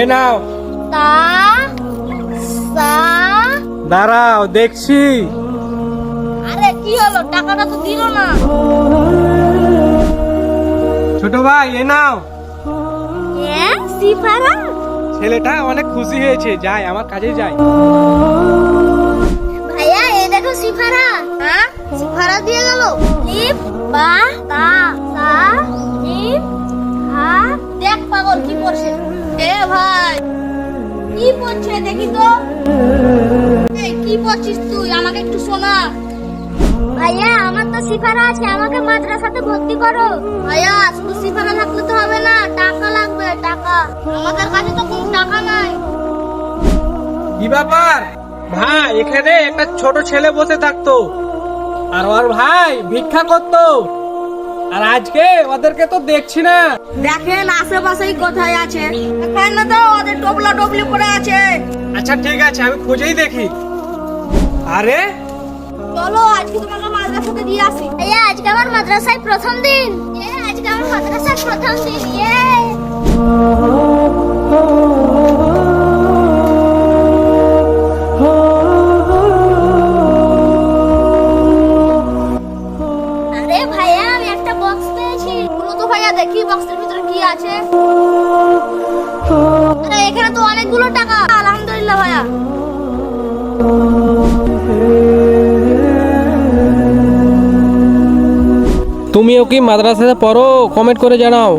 এ নাও। দাঁড়াও দেখছি। আরে কি হলো? টাকাটা তো দিল না। ছোট ভাই এ নাও। ছেলেটা অনেক খুশি হয়েছে যাই আমার কাজে যাই। গেল লিপ বা তা সা লিপ হা। দেখ পাগল কি করছে? এ ভাই কি পড়ছে দেখি তো। এই কি পড়ছিস তুই? আমাকে একটু শোনা। ভাইয়া আমার তো সিফারা আছে আমাকে মাদ্রাসাতে ভর্তি করো। ভাইয়া শুধু সিফারা থাকলে তো হবে না টাকা লাগবে টাকা। আমাদের কাছে তো কোনো টাকা নাই। কি ব্যাপার? ভাই এখানে একটা ছোট ছেলে বসে থাকতো। আর ওর ভাই ভিক্ষা করতো। আর আজকে ওদেরকে তো দেখছি না। দেখেন আশেপাশেই কোথায় আছে? এখানে তো ওদের টবলা টবলি পড়ে আছে। আচ্ছা ঠিক আছে আমি খুঁজেই দেখি। আরে? চলো আজকে তোমাকে মাদ্রাসাতে দিয়ে আসি। ভাইয়া আজকে আমার মাদ্রাসায় প্রথম দিন। এ আজকে আমার মাদ্রাসায় প্রথম দিন। ইয়ে! দেখি বক্সের ভিতরে কি আছে। এখানে তো অনেকগুলো টাকা। আলহামদুলিল্লাহ ভাইয়া। তুমিও কি মাদ্রাসাতে পড়ো? কমেন্ট করে জানাও।